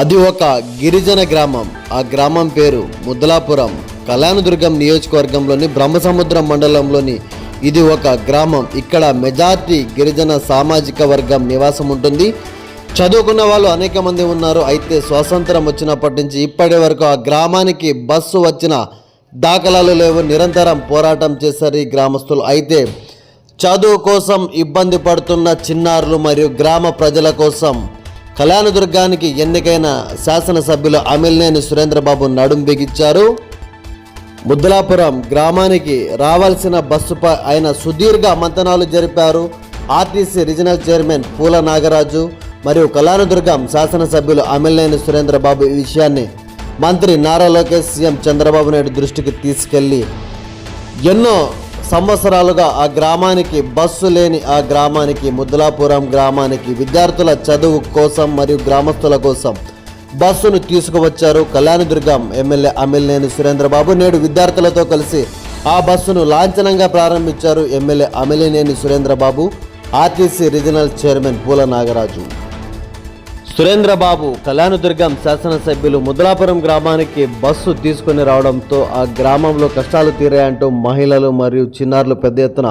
అది ఒక గిరిజన గ్రామం. ఆ గ్రామం పేరు ముద్దలాపురం కళ్యాణదుర్గం నియోజకవర్గంలోని బ్రహ్మసముద్రం మండలంలోని ఇది ఒక గ్రామం. ఇక్కడ మెజార్టీ గిరిజన సామాజిక వర్గం నివాసం ఉంటుంది. చదువుకున్న వాళ్ళు అనేక మంది ఉన్నారు. అయితే స్వాతంత్రం వచ్చినప్పటి నుంచి ఇప్పటి వరకు ఆ గ్రామానికి బస్సు వచ్చిన దాఖలాలు లేవు. నిరంతరం పోరాటం చేశారు ఈ గ్రామస్తులు. అయితే చదువు కోసం ఇబ్బంది పడుతున్న చిన్నారులు మరియు గ్రామ ప్రజల కోసం కళ్యాణదుర్గానికి ఎన్నికైన శాసనసభ్యులు అమిల్నేని సురేంద్రబాబు నడుం బిగించారు. ముద్దలాపురం గ్రామానికి రావాల్సిన బస్సుపై ఆయన సుదీర్ఘ మంతనాలు జరిపారు. ఆర్టీసీ రీజనల్ చైర్మన్ పూల నాగరాజు మరియు కళ్యాణదుర్గం శాసనసభ్యులు అమిల్నేని సురేంద్రబాబు ఈ విషయాన్ని మంత్రి నారా లోకేష్ సీఎం చంద్రబాబు నాయుడు దృష్టికి తీసుకెళ్ళి ఎన్నో సంవత్సరాలుగా ఆ గ్రామానికి బస్సు లేని ఆ గ్రామానికి ముద్దలాపురం గ్రామానికి విద్యార్థుల చదువు కోసం మరియు గ్రామస్తుల కోసం బస్సును తీసుకువచ్చారు కళ్యాణదుర్గం ఎమ్మెల్యే అమిల్నేని సురేంద్రబాబు. నేడు విద్యార్థులతో కలిసి ఆ బస్సును లాంఛనంగా ప్రారంభించారు MLA Amilineni Surendrababu. RTC regional chairman Poola Nagaraju. Surendrababu Kalyandurg శాసనసభ్యులు ముదలాపురం గ్రామానికి బస్సు తీసుకుని రావడంతో ఆ గ్రామంలో కష్టాలు తీరాయంటూ మహిళలు మరియు చిన్నారులు పెద్ద ఎత్తున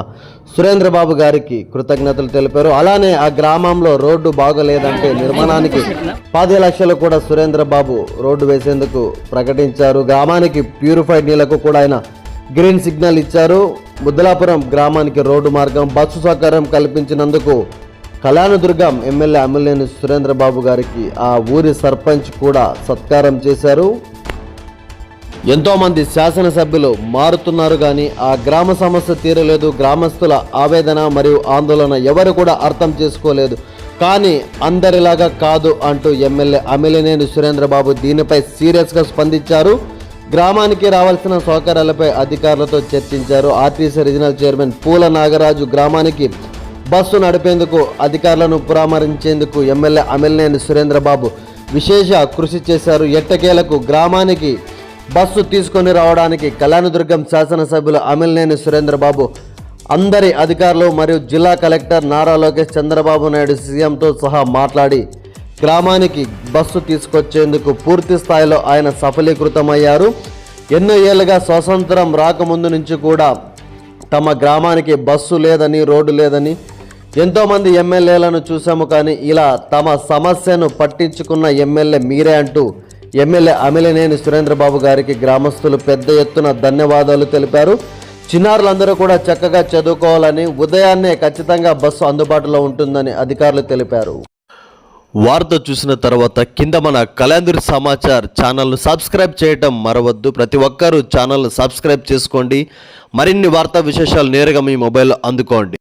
సురేంద్రబాబు గారికి కృతజ్ఞతలు తెలిపారు. అలానే ఆ గ్రామంలో రోడ్డు బాగోలేదంటే నిర్మాణానికి పది లక్షలు కూడా సురేంద్రబాబు రోడ్డు వేసేందుకు ప్రకటించారు. గ్రామానికి ప్యూరిఫైడ్ నీళ్ళకు కూడా ఆయన గ్రీన్ సిగ్నల్ ఇచ్చారు. ముద్దలాపురం గ్రామానికి రోడ్డు మార్గం బస్సు సౌకర్యం కల్పించినందుకు కళ్యాణదుర్గం ఎమ్మెల్యే అమ్మెల్యేని సురేంద్రబాబు గారికి ఆ ఊరి సర్పంచ్ కూడా సత్కారం చేశారు. ఎంతోమంది శాసనసభ్యులు మారుతున్నారు కానీ ఆ గ్రామ సమస్య తీరలేదు. గ్రామస్తుల ఆవేదన మరియు ఆందోళన ఎవరు కూడా అర్థం చేసుకోలేదు. కానీ అందరిలాగా కాదు అంటూ ఎమ్మెల్యే అమిలినేని సురేంద్రబాబు దీనిపై సీరియస్గా స్పందించారు. గ్రామానికి రావాల్సిన సౌకర్యాలపై అధికారులతో చర్చించారు. ఆర్టీసీ రీజనల్ చైర్మన్ పూల నాగరాజు గ్రామానికి బస్సు నడిపేందుకు అధికారులను పురామరించేందుకు ఎమ్మెల్యే అమిలినేని సురేంద్రబాబు విశేష కృషి చేశారు. ఎట్టకేలకు గ్రామానికి బస్సు తీసుకొని రావడానికి కళ్యాణదుర్గం శాసనసభ్యులు అమిలినేని సురేంద్రబాబు అందరి అధికారులు మరియు జిల్లా కలెక్టర్ నారా లోకేష్ చంద్రబాబు నాయుడు సీఎంతో సహా మాట్లాడి గ్రామానికి బస్సు తీసుకొచ్చేందుకు పూర్తి స్థాయిలో ఆయన సఫలీకృతమయ్యారు. ఎన్నో ఏళ్ళుగా స్వాతంత్రం రాకముందు నుంచి కూడా తమ గ్రామానికి బస్సు లేదని రోడ్డు లేదని ఎంతోమంది ఎమ్మెల్యేలను చూసాము కానీ ఇలా తమ సమస్యను పట్టించుకున్న ఎమ్మెల్యే మీరే అంటూ ఎమ్మెల్యే అమిలినేని సురేంద్రబాబు గారికి గ్రామస్తులు పెద్ద ఎత్తున ధన్యవాదాలు తెలిపారు. చిన్నారులందరూ కూడా చక్కగా చదువుకోవాలని ఉదయాన్నే ఖచ్చితంగా బస్సు అందుబాటులో ఉంటుందని అధికారులు తెలిపారు. వార్త చూసిన తర్వాత కింద మన కలాందర్ సమాచార్ ఛానల్ను సబ్స్క్రైబ్ చేయటం మరవద్దు. ప్రతి ఒక్కరూ ఛానల్ను సబ్స్క్రైబ్ చేసుకోండి. మరిన్ని వార్తా విశేషాలు నేరుగా మీ మొబైల్లో అందుకోండి.